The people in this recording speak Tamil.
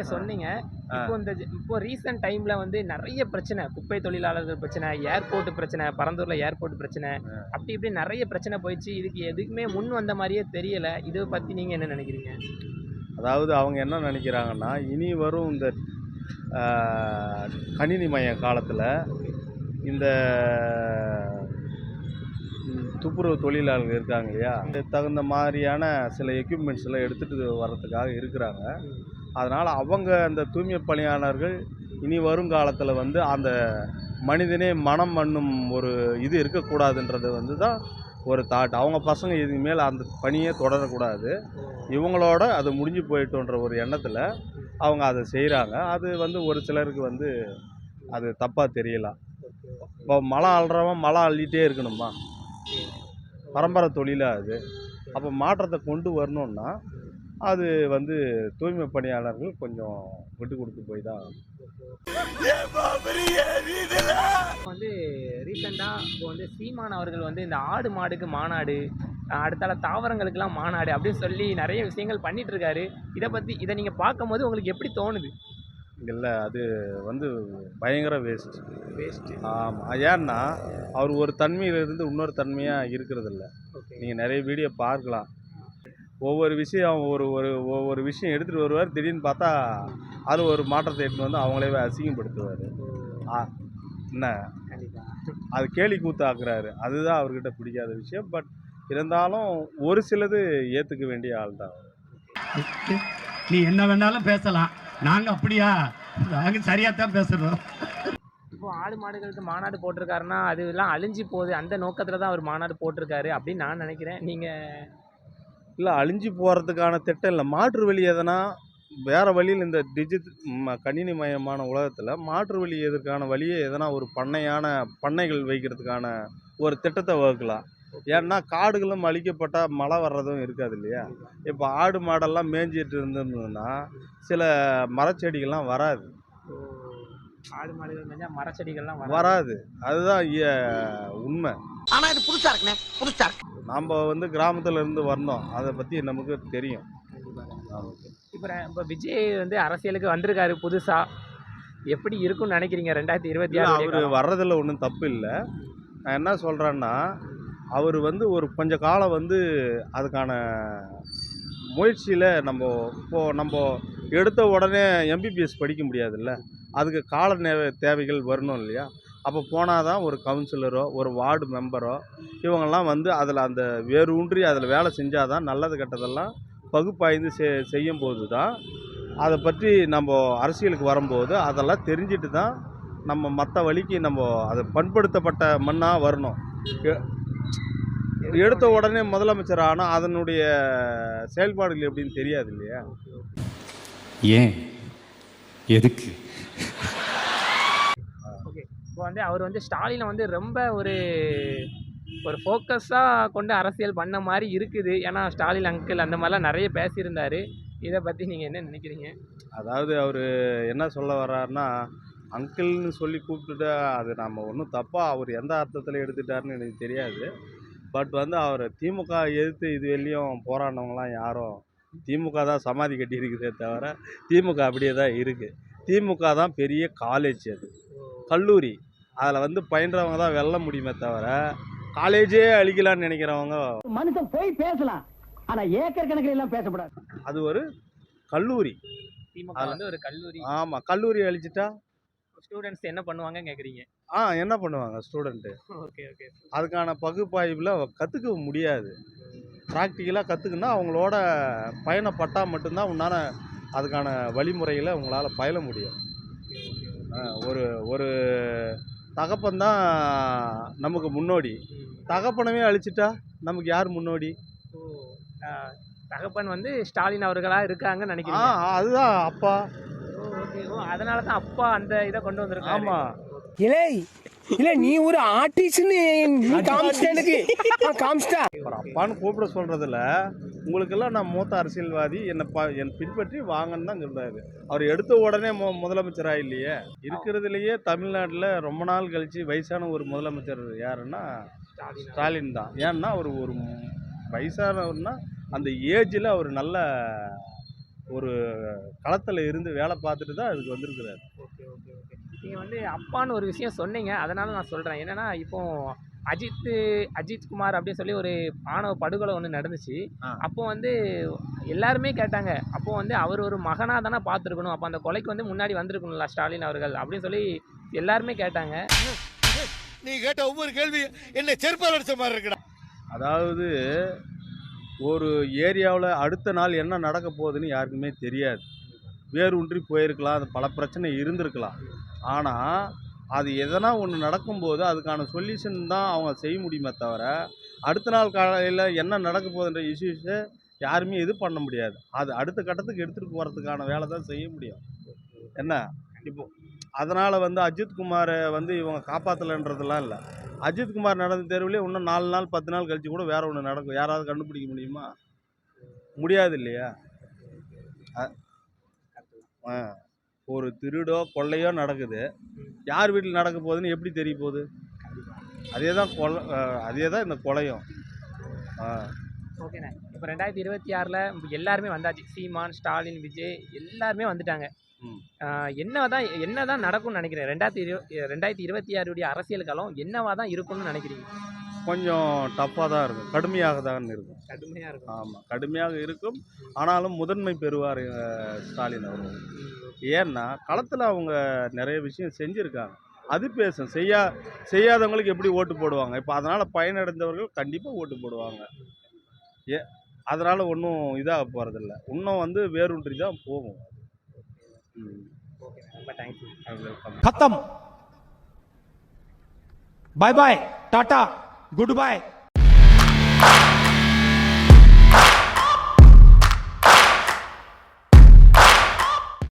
நீங்க சொன்னீங்க. இப்போ இந்த இப்போ ரீசெண்ட் டைம்ல வந்து நிறைய பிரச்சனை குப்பை தொழிலாளர்கள் பிரச்சனை ஏர்போர்ட் பிரச்சனை பரந்தூர்ல ஏர்போர்ட் பிரச்சனை அப்படி இப்படி நிறைய பிரச்சனை போயிடுச்சு. இதுக்கு எதுக்குமே முன் வந்த மாதிரியே தெரியல. இதை பத்தி நீங்க என்ன நினைக்கிறீங்க? அதாவது அவங்க என்ன நினைக்கிறாங்கன்னா இனி வரும் இந்த கணினி மய காலத்தில் இந்த துப்புரவு தொழிலாளர்கள் இருக்காங்க இல்லையா? தகுந்த மாதிரியான சில எக்யூப்மெண்ட்ஸ் எல்லாம் எடுத்துகிட்டு வர்றதுக்காக இருக்கிறாங்க. அதனால் அவங்க அந்த தூய்மை பணியாளர்கள் இனி வருங்காலத்தில் வந்து அந்த மனிதனே மனம் மண்ணும் ஒரு இது இருக்கக்கூடாதுன்றது வந்து தான் ஒரு தாட். அவங்க பசங்க இதுக்கு மேலே அந்த பணியே தொடரக்கூடாது. இவங்களோட அது முடிஞ்சு போயிட்டோன்ற ஒரு எண்ணத்தில் அவங்க அதை செய்கிறாங்க அது வந்து ஒரு சிலருக்கு வந்து அது தப்பாக தெரியலாம் இப்போ மழை அள்ளுறவன் மழை அள்ளிகிட்டே இருக்கணுமா? பரம்பரை தொழிலாக அது? அப்போ மாற்றத்தை கொண்டு வரணுன்னா அது வந்து தூய்மை பணியாளர்கள் கொஞ்சம் விட்டு கொடுத்து போய் தான் வந்து ரீசெண்டாக இப்போ வந்து சீமான் அவர்கள் வந்து இந்த ஆடு மாடுக்கு மாநாடு அடுத்தால தாவரங்களுக்கெல்லாம் மாநாடு அப்படின்னு சொல்லி நிறைய விஷயங்கள் பண்ணிட்டு இருக்காரு. இதை பத்தி இதை நீங்க பார்க்கும்போது உங்களுக்கு எப்படி தோணுது? இல்லை அது வந்து பயங்கர வேஸ்ட் வேஸ்ட்டு ஆமாம் ஏன்னா அவர் ஒரு தன்மையிலிருந்து இன்னொரு தன்மையாக இருக்கிறதில்ல. நீங்கள் நிறைய வீடியோ பார்க்கலாம். ஒவ்வொரு விஷயம் ஒரு ஒரு ஒவ்வொரு விஷயம் எடுத்துகிட்டு வருவார். திடீர்னு பார்த்தா அது ஒரு மாற்றத்தை எடுத்துன்னு வந்து அவங்களே அசிங்கப்படுத்துவார். என்ன? கண்டிப்பா. அது கேலி கூத்தாக்குறாரு. அதுதான் அவர்கிட்ட பிடிக்காத விஷயம். பட் இருந்தாலும் ஒரு சிலது ஏற்றுக்க வேண்டிய ஆள் தான் நீ என்ன வேணாலும் பேசலாம். நாங்க அப்படியா? நாங்க சரியா தான் பேசுறோம். இப்போ ஆடு மாடுகளுக்கு மாநாடு போட்டிருக்காருன்னா அது எல்லாம் அழிஞ்சு போகுது. அந்த நோக்கத்துல தான் அவர் மாநாடு போட்டிருக்காரு அப்படின்னு நான் நினைக்கிறேன். நீங்க இல்லை அழிஞ்சு போகிறதுக்கான திட்டம் இல்லை. மாற்று வழி எதனா வேறு வழியில் இந்த டிஜிட் ம கணினி மயமான உலகத்தில் மாற்று வழி எதற்கான வழியே எதனா ஒரு பண்ணையான பண்ணைகள் வைக்கிறதுக்கான ஒரு திட்டத்தை வகுக்கலாம். ஏன்னா காடுகளும் அழிக்கப்பட்டால் மழை வர்றதும் இருக்காது இல்லையா? இப்போ ஆடு மாடெல்லாம் மேய்ஞ்சிட்டு இருந்ததுன்னா சில மரச்செடிகள்லாம் வராது. ஆடு மாடுகள் மேஞ்சா மரச்செடிகள்லாம் வராது. அதுதான் உண்மை. ஆனா இது புதுசா இருக்குண்ணே புதுசா இருக்கு. நாம் வந்து கிராமத்துல இருந்து வந்தோம். அதை பற்றி நமக்கு தெரியும். இப்போ இப்போ விஜய் வந்து அரசியலுக்கு வந்திருக்காரு புதுசா. எப்படி இருக்கும்னு நினைக்கிறீங்க ரெண்டாயிரத்தி இருபத்தி ஆறு அவர் வர்றதில் ஒன்றும் தப்பு இல்லை. நான் என்ன சொல்கிறேன்னா அவர் வந்து ஒரு கொஞ்ச காலம் வந்து அதுக்கான முயற்சியில் நம்ம இப்போது நம்ம எடுத்த உடனே எம்பிபிஎஸ் படிக்க முடியாதுல்ல. அதுக்கு கால நே தேவைகள் வரணும் இல்லையா? அப்போ போனால் தான் ஒரு கவுன்சிலரோ ஒரு வார்டு மெம்பரோ இவங்கெல்லாம் வந்து அதில் அந்த வேறு ஊன்றி அதில் வேலை செஞ்சால் தான் நல்லது கெட்டதெல்லாம் பகுப்பாய்ந்து செ செய்யும் போது தான் அதை பற்றி நம்ம அரசியலுக்கு வரும்போது அதெல்லாம் தெரிஞ்சிட்டு தான் நம்ம மற்ற வழிக்கு நம்ம அது பண்படுத்தப்பட்ட மண்ணாக வரணும். எடுத்த உடனே முதலமைச்சர் ஆனால் அதனுடைய செயல்பாடுகள் எப்படின்னு தெரியாது இல்லையா? ஏன்? எதுக்கு? இப்போ வந்து அவர் வந்து ஸ்டாலினை வந்து ரொம்ப ஒரு ஒரு ஃபோக்கஸாக கொண்டு அரசியல் பண்ண மாதிரி இருக்குது. ஏன்னா ஸ்டாலின் அங்கிள் அந்த மாதிரிலாம் நிறைய பேசியிருந்தாரு. இதை பற்றி நீங்கள் என்ன நினைக்கிறீங்க? அதாவது அவர் என்ன சொல்ல வர்றாருன்னா அங்கிள்னு சொல்லி கூப்பிட்டுட்டா அது நம்ம ஒன்றும் தப்பாக அவர் எந்த அர்த்தத்தில் எடுத்துட்டாருன்னு எனக்கு தெரியாது. பட் வந்து அவர் திமுக எதிர்த்து இது வெளியும் போராடினவங்களாம் யாரும் திமுக தான் சமாதி கட்டி இருக்குதே தவிர திமுக அப்படியே தான் இருக்குது திமுக தான் பெரிய காலேஜ் அது. கல்லூரி. அதில் வந்து பயின்றவங்க தான் வெல்ல முடியுமே தவிர காலேஜே அழிக்கலான்னு நினைக்கிறவங்க மனுஷன் போய் பேசலாம். ஆனா ஏக்கர் கணக்கில் எல்லாம் பேசக்கூடாது அது ஒரு கல்லூரி. திமுக வந்து ஒரு கல்லூரி. ஆமாம் கல்லூரி அழிச்சிட்டா? ஸ்டூடெண்ட்ஸ் என்ன பண்ணுவாங்க கேட்குறீங்க ஆ என்ன பண்ணுவாங்க ஸ்டூடெண்ட்டு ஓகே ஓகே. அதுக்கான பகுப்பாய்வில் கற்றுக்க முடியாது. ப்ராக்டிக்கலாக கற்றுக்குன்னா அவங்களோட பயணப்பட்டால் மட்டும்தான் உன்னால் அதுக்கான வழிமுறைகளை உங்களால் பயில முடியும். ஆ, ஒரு ஒரு தகப்பந்தான் நமக்கு முன்னோடி. தகப்பனவே அழிச்சிட்டா நமக்கு யார் முன்னோடி? தகப்பன் வந்து ஸ்டாலின் அவர்களாக இருக்காங்கன்னு ஆ நினைக்கிறீங்க அதுதான் அப்பா. அதனால தான் அப்பா அந்த இதை கொண்டு வந்திருக்காரு. ஆமாம் இலே இல்ல நீ ஒரு ஆர்டிஸ்ட்னு நீ காமிச்சிட்ட அப்பான்னு கூப்பிட சொல்கிறதில்ல உங்களுக்கெல்லாம் நான் மூத்த அரசியல்வாதி என்னை ப என் பின்பற்றி வாங்கன்னு தான் சொல்கிறாரு அவர் எடுத்த உடனே மு முதலமைச்சராக இல்லையே? இருக்கிறதுலையே தமிழ்நாட்டில் ரொம்ப நாள் கழித்து வயசான ஒரு முதலமைச்சர் யாருன்னா ஸ்டாலின் தான். ஏன்னா அவர் ஒரு வயசானவர்னா அந்த ஏஜில் அவர் நல்ல ஒரு களத்தில் இருந்து வேலை பார்த்துட்டு தான் அதுக்கு வந்திருக்கிறாரு. நீங்கள் வந்து அப்பான்னு ஒரு விஷயம் சொன்னீங்க அதனால நான் சொல்கிறேன் என்னன்னா இப்போ அஜித் அஜித் குமார் அப்படின்னு சொல்லி ஒரு ஆணவ படுகொலை ஒன்று நடந்துச்சு. அப்போ வந்து எல்லாருமே கேட்டாங்க. அப்போ வந்து அவர் ஒரு மகனாக தானே பார்த்துருக்கணும். அப்போ அந்த கொலைக்கு வந்து முன்னாடி வந்திருக்கணும்ல ஸ்டாலின் அவர்கள் அப்படின்னு சொல்லி எல்லாருமே கேட்டாங்க. நீ கேட்ட ஒவ்வொரு கேள்வி என்ன செருப்பால் அடிச்ச மாதிரி இருக்குடா. அதாவது ஒரு ஏரியாவில் அடுத்த நாள் என்ன நடக்க போகுதுன்னு யாருக்குமே தெரியாது. வேரூன்றி போயிருக்கலாம் அது பல பிரச்சனை இருந்திருக்கலாம். ஆனால் அது எதனா ஒன்று நடக்கும்போது அதுக்கான சொல்யூஷன் தான் அவங்க செய்ய முடியுமே தவிர அடுத்த நாள் காலையில் என்ன நடக்க போகுதுன்ற இஷ்யூஸை யாருமே இது பண்ண முடியாது. அது அடுத்த கட்டத்துக்கு எடுத்துகிட்டு போகிறதுக்கான வேலை தான் செய்ய முடியும். என்ன? இப்போ அதனால் வந்து அஜித் குமாரை வந்து இவங்க காப்பாற்றலைன்றதுலாம் இல்லை. அஜித் குமார் நடந்த தேர்வுலேயே இன்னும் நாலு நாள் பத்து நாள் கழித்து கூட வேறு ஒன்று நடக்கும். யாராவது கண்டுபிடிக்க முடியுமா? முடியாது இல்லையா? ஆ. ஒரு திருடோ கொள்ளையோ நடக்குது. யார் வீட்டில் நடக்க போகுதுன்னு எப்படி தெரிய போகுது? அதே தான் கொலை அதே தான் இந்த கொலையும். ஆ. ஓகேண்ணே. இப்போ ரெண்டாயிரத்தி இருபத்தி ஆறில் எல்லாருமே வந்தாச்சு. சீமான் ஸ்டாலின் விஜய் எல்லாருமே வந்துட்டாங்க. என்ன தான் என்ன தான் நடக்கும்னு நினைக்கிறேன். ரெண்டாயிரத்தி இரு ரெண்டாயிரத்தி இருபத்தி ஆறுடைய அரசியல் காலம் என்னவா தான் இருக்கும்னு நினைக்கிறீங்க? கொஞ்சம் டஃப்பாக தான் இருக்கும். கடுமையாக தான் இருக்கும். கடுமையாக இருக்கும். ஆமாம் கடுமையாக இருக்கும். ஆனாலும் முதன்மை பெறுவார் ஸ்டாலின் அவர்கள். ஏன்னா களத்தில் அவங்க நிறைய விஷயம் செஞ்சுருக்காங்க. அது பேசும். செய்யா செய்யாதவங்களுக்கு எப்படி ஓட்டு போடுவாங்க? இப்போ அதனால் பயனடைந்தவர்கள் கண்டிப்பாக ஓட்டு போடுவாங்க. ஏ அதனால் ஒன்றும் இதாக போகிறதில்ல இன்னும் வந்து வேரூன்றி தான் போகும் ம் ஓகேண்ணே ரொம்ப தேங்க்யூ வெல்கம் खत्म bye bye tata goodbye